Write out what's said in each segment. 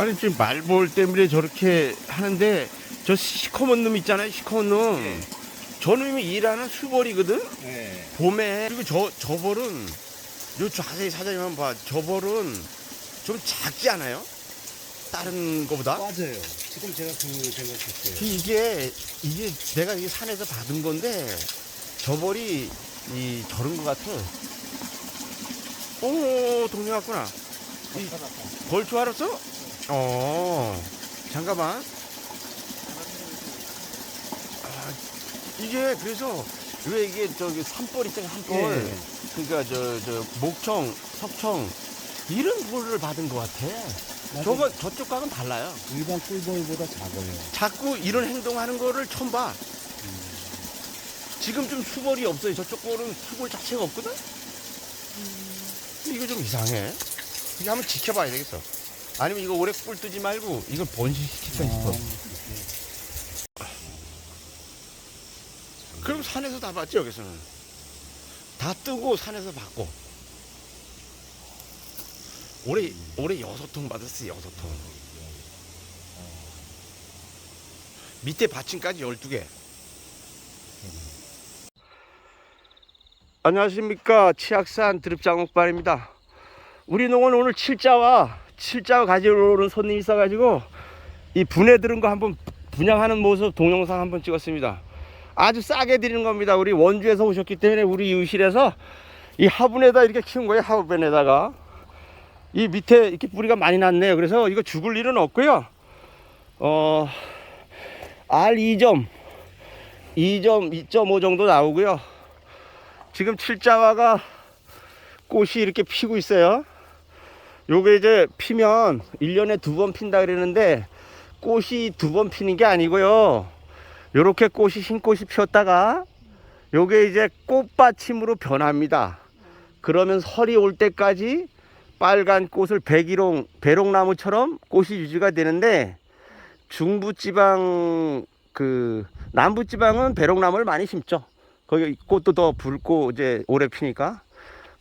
아니 지금 말볼 때문에 저렇게 하는데 저 시커먼 놈 있잖아요 시커먼 놈. 저 놈이 일하는 수벌이거든. 네. 봄에 그리고 저 저 벌은 요 자세히 사장님 한번 봐. 저 벌은 좀 작지 않아요? 다른 거보다? 맞아요. 지금 제가 그 생각했어요. 이게 이게 내가 이 산에서 받은 건데 저 벌이 이 저런 거 같아. 오 동네 왔구나. 이 벌초 알았어? 어 잠깐만. 아, 이게 그래서 왜 이게 저기 산벌 있잖아 산벌. 예. 그러니까 저 저 목청, 석청 이런 벌을 받은 것 같아. 저거 저쪽 과는 달라요. 일반 꿀벌보다 작아요. 자꾸 이런 행동하는 거를 처음 봐. 지금 좀 수벌이 없어요. 저쪽 거는 수벌 자체가 없거든. 이거 좀 이상해. 이거 한번 지켜봐야 되겠어. 아니면 이거 오래 꿀 뜨지 말고 이걸 번식시키자 싶어. 그럼 산에서 다 봤지 여기서는. 다 뜨고 산에서 받고. 올해 올해 여섯 통 받았어 여섯 통. 밑에 받침까지 12개. 안녕하십니까. 치악산 드립장목반입니다. 우리 농원 오늘 칠자와 칠자 가지러 오는 손님이 있어가지고 이 분해 들은 거 한번 분양하는 모습 동영상 한번 찍었습니다. 아주 싸게 드리는 겁니다. 우리 원주에서 오셨기 때문에 우리 이웃실에서 이 화분에다 이렇게 키운 거예요. 화분에다가. 이 밑에 이렇게 뿌리가 많이 났네요. 그래서 이거 죽을 일은 없고요. 어, R 2점, 2점, 2.5 정도 나오고요. 지금 칠자화가 꽃이 이렇게 피고 있어요. 요게 이제 피면 1년에 두 번 핀다 그러는데 꽃이 두 번 피는 게 아니고요. 요렇게 꽃이 흰 꽃이 피었다가 요게 이제 꽃받침으로 변합니다. 그러면 설이 올 때까지 빨간 꽃을 백일홍, 배롱나무처럼 꽃이 유지가 되는데 중부지방 그 남부지방은 배롱나무를 많이 심죠. 거기 꽃도 더 붉고 이제 오래 피니까.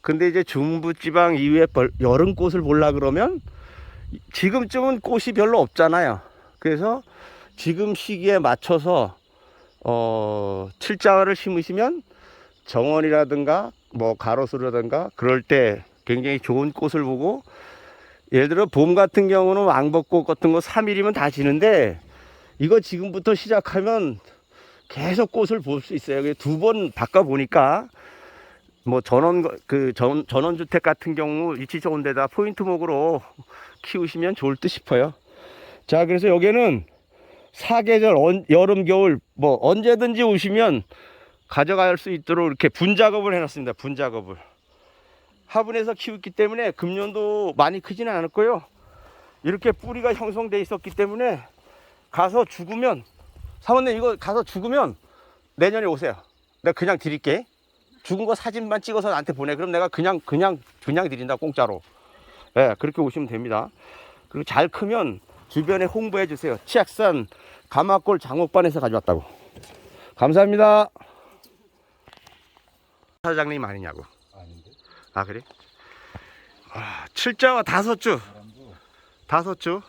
근데 이제 중부지방 이후에 벌- 여름 꽃을 보려 그러면 지금쯤은 꽃이 별로 없잖아요. 그래서 지금 시기에 맞춰서 어 칠자화를 심으시면 정원이라든가 뭐 가로수라든가 그럴 때 굉장히 좋은 꽃을 보고 예를 들어 봄 같은 경우는 왕벚꽃 같은 거 3일이면 다 지는데 이거 지금부터 시작하면 계속 꽃을 볼 수 있어요. 두 번 바꿔 보니까 뭐 전원 그 전, 전원 주택 같은 경우 위치 좋은 데다 포인트 목으로 키우시면 좋을 듯 싶어요. 자, 그래서 여기는 사계절 언- 여름 겨울 뭐 언제든지 오시면 가져갈 수 있도록 이렇게 분 작업을 해놨습니다. 분 작업을 화분에서 키웠기 때문에 금년도 많이 크지는 않았고요. 이렇게 뿌리가 형성돼 있었기 때문에 가서 죽으면 사모님 이거 가서 죽으면 내년에 오세요. 내가 그냥 드릴게. 죽은 거 사진만 찍어서 나한테 보내. 그럼 내가 그냥 그냥 그냥 드린다 공짜로. 예, 그렇게 오시면 됩니다. 그리고 잘 크면 주변에 홍보해 주세요. 치악산 가마골 장목반에서 가져왔다고. 감사합니다. 사장님 아니냐고. 아닌데? 아 그래? 아, 칠자와 다섯 주. 다섯 주.